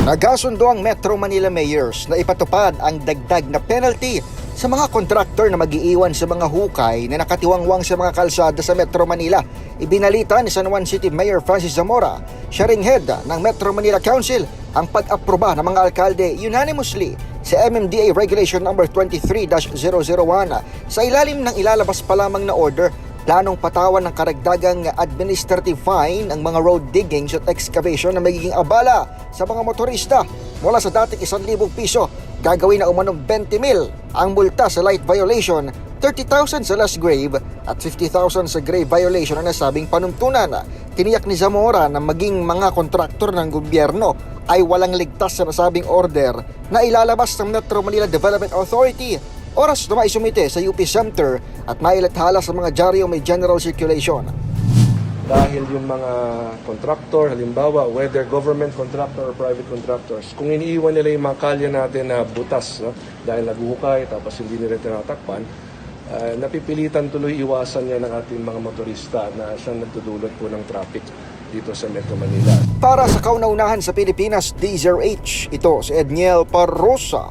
Nagasundo ang Metro Manila Mayors na ipatupad ang dagdag na penalty sa mga kontraktor na magiiwan sa mga hukay na nakatiwangwang sa mga kalsada sa Metro Manila. Ibinalita ni San Juan City Mayor Francis Zamora, siya ring head ng Metro Manila Council, ang pag-aproba ng mga alkalde unanimously sa MMDA Regulation No. 23-001 sa ilalim ng ilalabas pa lamang na order planong patawan ng karagdagang administrative fine ang mga road diggings at excavation na magiging abala sa mga motorista mula sa dating 1,000 piso gagawin na umanong 20 mil ang multa sa light violation 30,000 sa last grave at 50,000 sa grave violation ang nasabing panuntunan. Tiniyak ni Zamora na maging mga kontraktor ng gobyerno ay walang ligtas sa nasabing order na ilalabas ng Metro Manila Development Authority oras na maisumite sa UP Center at mailathala sa mga dyaryo may general circulation. dahil yung mga contractor, halimbawa, whether government contractor or private contractors, kung iniiwan nila yung mga kalye natin na butas, no, dahil naguhukay, tapos hindi nila tinatakpan, ah, napipilitan tuloy iwasan niya ng ating mga motorista na siyang nagdudulot po ng traffic dito sa Metro Manila. Para sa kaunaunahan sa Pilipinas, D0H, ito si Edniel Parrosa.